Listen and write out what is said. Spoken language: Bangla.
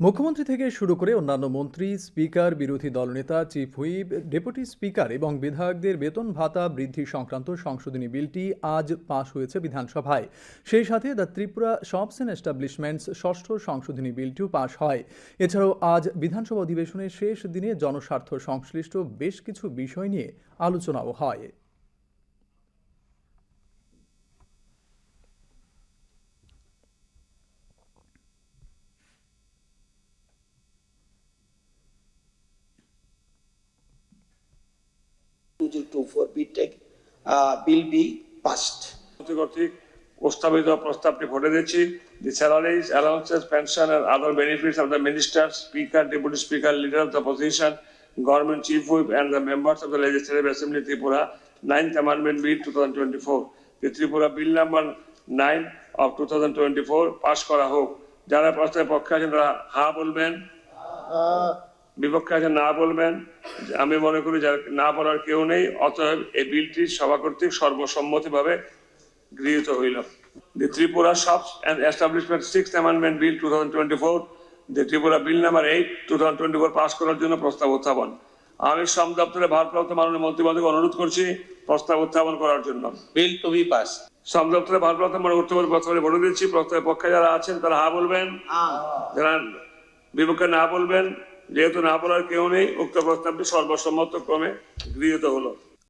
মুখ্যমন্ত্রী থেকে শুরু করে অন্যান্য মন্ত্রী, স্পিকার, বিরোধী দলনেতা, চিফ হুইপ, ডেপুটি স্পিকার এবং বিধায়কদের বেতন ভাতা বৃদ্ধি সংক্রান্ত সংশোধনী বিলটি আজ পাশ হয়েছে বিধানসভায়। সেই সাথে the Tripura shops and establishments ষষ্ঠ সংশোধনী বিলটিও পাশ হয়। এছাড়াও আজ বিধানসভা অধিবেশনের শেষ দিনে জনস্বার্থ সংশ্লিষ্ট বেশ কিছু বিষয় নিয়ে আলোচনাও হয়। 24 BTEC uh, will be passed. প্রস্তাবিত প্রস্তাবটি ভোটে দিচ্ছি the salaries allowances pension R other benefits of the minister speaker deputy speaker leader the opposition government chief whip and the of the legislative Tripura ninth amendment bill two thousand twenty four Tripura bill number nine of two thousand twenty four pass করা হোক। যারা প্রস্তাবের পক্ষে আছেন তারা হা বলবেন বিপক্ষে আছেন না বলবেন আমি মনে করি যার না বলার কেউ নেই অতএব এই বিলটি সভা কর্তৃক সর্বসম্মতিভাবে গৃহীত হইল। The Tripura shops and establishment six amendment bill two thousand twenty four the Tripura bill number eight two thousand twenty four pass করার জন্য প্রস্তাব উত্থাপন। আমি শ্রম দপ্তরে ভারপ্রাপ্ত মাননীয় মন্ত্রীমণ্ডলকে অনুরোধ করছি প্রস্তাব উত্থাপন করার জন্য। বিল টু বি পাস শ্রম দপ্তরে ভারপ্রাপ্ত মাননীয় উত্থাপন প্রস্তাবে ভোট দিচ্ছি প্রস্তাবের পক্ষে যারা আছেন তারা হা বলবেন। যারা বিপক্ষে না বলবেন যেহেতু না বলার কেউ নেই উক্ত প্রস্তাবটি সর্বসম্মত ক্রমে গৃহীত হলো।